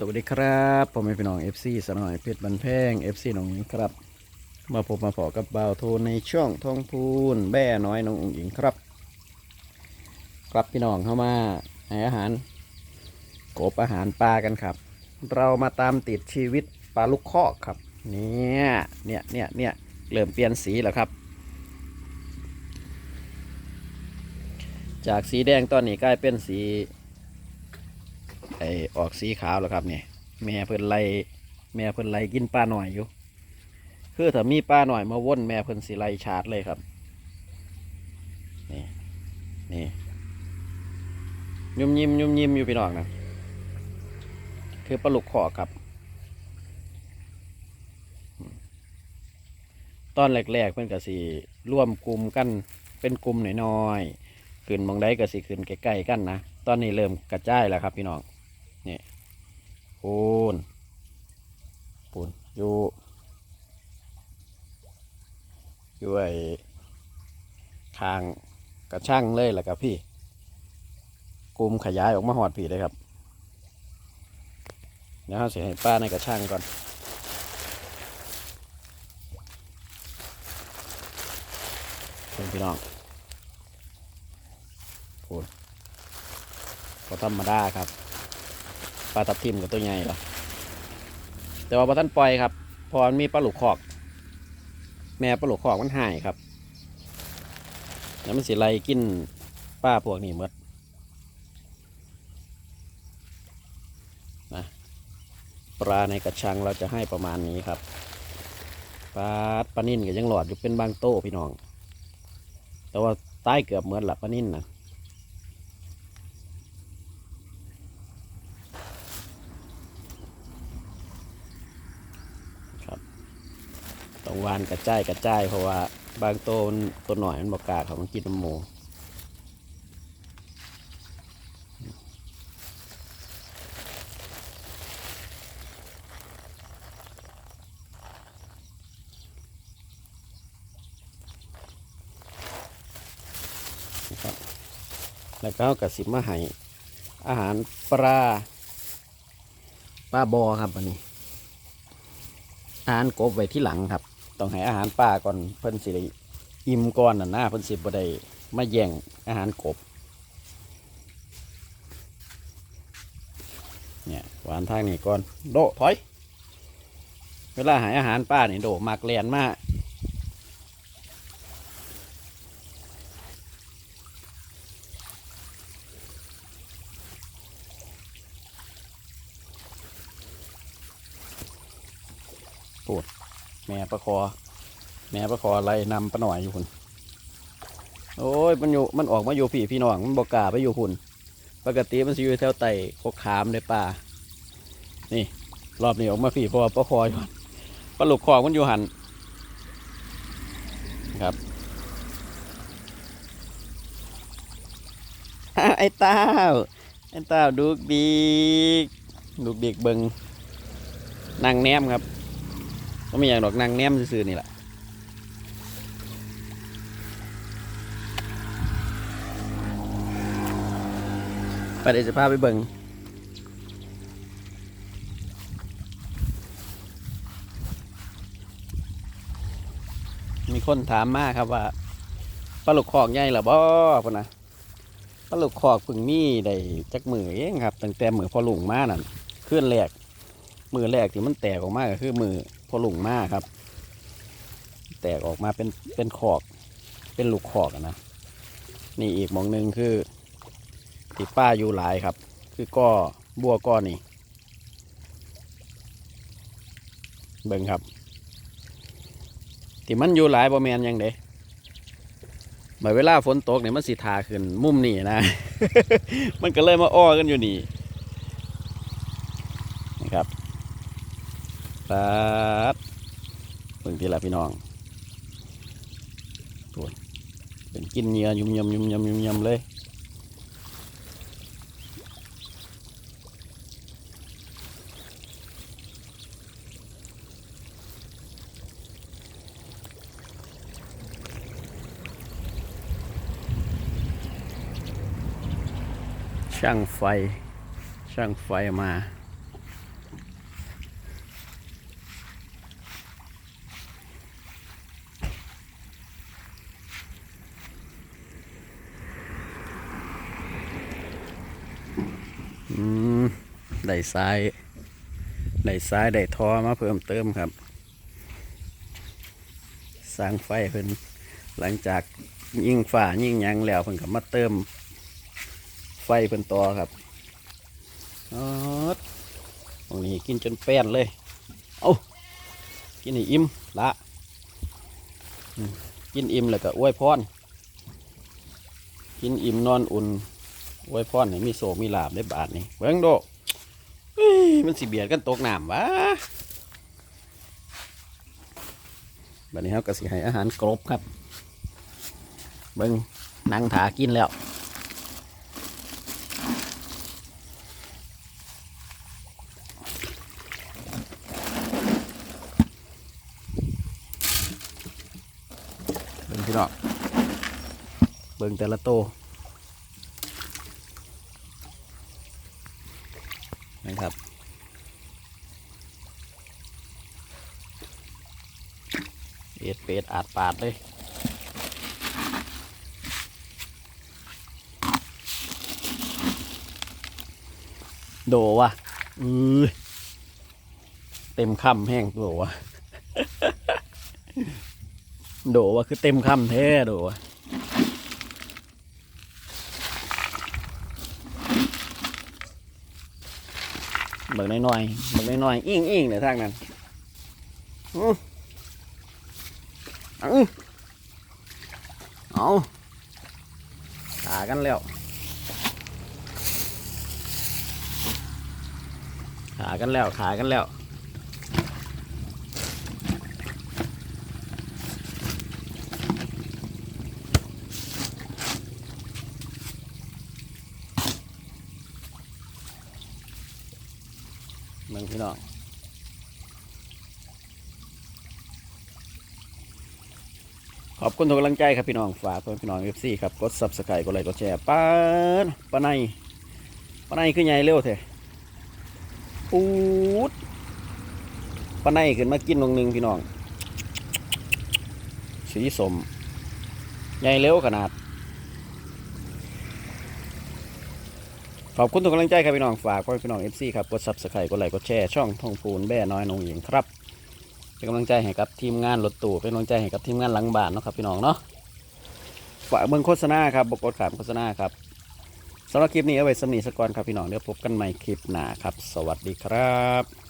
สวัสดีครับผมเป็นพี่น้อง FC สนอยเพชรบันแพง FC หนองหญิงครับ มาพบมาพอกับบ่าวโทนในช่องทองพูนแบ่น้อยน้องหญิงครับ ครับพี่น้องเข้ามาให้อาหารกบอาหารปลากันครับ เรามาตามติดชีวิตปลาลูกคอกครับเนี่ยเนี่ยเนี่ยเนี่ยเริ่มเปลี่ยนสีแล้วครับ จากสีแดงตอนนี้กลายเป็นสี ไอออกสีขาวแล้วครับเนี่ยแม่เพิ่นไล่แม่เพิ่นไล่กินปลาหน่อยอยู่ คือถ้ามีปลาหน่อยมาว่นแม่เพิ่นสิไล่ชาร์จเลยครับนี่นี่ยุ่มยิ้มยุ่มยิ้มอยู่พี่น้องนะคือปลาลุกขอครับ ตอนแรกๆเพิ่นก็สิร่วมกลุ่มกันเป็นกลุ่มหน้อยๆขึ้นมองได้ก็สิขึ้นใกล้ๆกันนะ ตอนนี้เริ่มกระจายแล้วครับพี่น้อง นี่ยปูนปูนอยู่อยู่ไอ้คางกระช่างเลยแหละครับพี่กลุ่มขยายออกมาหอดผีเลยครับเดี๋ยวเราเสียให้ป้าในกระช่างก่อนเป็นพี่น้องปูนก็ธรรมดาครับ ปลาทับทิมกับตัวใหญ่เหรอแต่ว่าปลาท่านปล่อยครับ พอมันมีปลาหลุกขอก แม่ปลาหลุกขอกมันหายครับ แล้วมันสิไล่กินป้าพวกนี้หมดนะปลาในกระชังเราจะให้ประมาณนี้ครับปลาปลานิ่นก็ยังหลอดอยู่เป็นบางโต้พี่น้อง แต่ว่าใต้เกือบเหมือนหลับปลานิ่นนะ ต้องวานกระจายกระจายเพราะว่าบางตัวมันตัวหน่อยมันบอกกาเขามันกินน้ำหมูนะครับแล้วก็กระสิบมาให้อาหารปลาปลาบอครับอันนี้อาหารกบไว้ที่หลังครับ ต้องให้อาหารป่าก่อนเพิ่นสิอิ่มก่อนน่ะนะเพิ่นสิบ่ได้มาแย่งอาหารกบเนี่ยหวานทางนี้ก่อนโดถอย เวลาหายอาหารป้านี่โดมากเลียนมากปวด แม่ประคอ แม่ประคออะไรนำปะหน่อยอยู่คุณโอ้ยมันอยู่มันออกมาอยู่พี่พี่น้องมันบอกกาไปอยู่คุณปกติมันสิอยู่แถวไต่กกขามในป่า นี่ รอบนี้ออกมาพี่พราะว่าประคออยู่ปลาหลุกคอมันอยู่หันครับไอ้เต้าไอ้เต้าดูกดีกดูกดีกเบิงนางแนมครับ ก็ม่อย่างดอกนางแนมซื่อๆนี่แหละไปเดี๋ยวจะพาไปเบิงมีคนถามมาครับว่าปลาหลุกคอกใหญ่หรอบ่พนนะปลาหลุกคอกพึ่งมีได้จักมือเองครับตั้งแต่มือพอลุงมานั่นเคลื่อนแรกมือแรกที่มันแตกออกมาก็คือมือ พอหลุงมากครับ แตกออกมาเป็นเป็นขอกเป็นลูกขอกนะนี่อีกมองหนึ่งคือที่ป้าอยู่หลายครับ คือก้อบัวก้อนี่เบิ่งครับที่มันอยู่หลายบ่แมนยังเด้หมายเวลาฝนตกเนี่ยมันสิทาขึ้นมุมนี่นะ มันก็เลยมาอ้อกันอยู่นี่ ครับเพิ่งทีละพี่น้องตัวเป็นกินเหงื่อยุ่มยำยุ่มยำยุ่มยำเลยช่างไฟ ช่างไฟมา ได้ซ้ายได้ซ้ายได้ทอมาเพิ่มเติมครับ สร้างไฟเพิ่นหลังจากยิ่งฝ่ายิ่งยังแล้วเพิ่นก็มาเติม ไฟเพิ่นต่อครับอ๋อตรงนี้กินจนแป้นเลย เอากินให้อิ่มละกินอิ่มแล้วก็อวยพรกินอิ่มนอนอุ่น อวยพรให้มีโศกมีลาบได้บาทนี่เบิ่งโดมันสิเบียดกันตกน้ำวะบัดนี้เราก็สิให้อาหารครบครับ เบิ่งนั่งถากินแล้วเบิ่งพี่น้องเบิ่งแต่ละโตวนะครับ เอ็ดเป็ดอาดปาดเลยโดวะอือเต็มคำแห้งโดวะโดว่าคือเต็มคำแท้โดว่าเบิกน้อยๆเบิกน้อยๆอิงอิงเนี่ยทางนั้น อื้ออื้อเอาขากันแล้วขากันแล้วขากันแล้วเมืองพี่น้อง ขอบคุณทุกกำลังใจครับพี่น้องฝากเพื่อนพี่น้องเอฟซีครับกดซับสไครต์กดไลค์กดแชร์ป้านป้าในป้าในคือใหญ่เร็วเถอะปูดป้าในขึ้นมากินลงหนึ่งพี่น้อง สีสมใหญ่เร็วขนาด ขอบคุณทุกกำลังใจครับพี่น้องฝากไว้พี่น้องเอฟซีครับกดซับสไครต์กดไลค์กดแชร์ช่องทองปูนแบ่น้อยนงหญิงครับ เป็นกำลังใจให้กับทีมงานรถตู้เป็นกำลังใจให้กับทีมงานหลังบ้านเนาะครับพี่น้องเนาะฝากเบิ่งโฆษณาครับบกดขามโฆษณาครับสำหรับคลิปนี้เอาไว้สำนีสกอนครับพี่น้องเดี๋ยวพบกันใหม่คลิปหน้าครับ สวัสดีครับ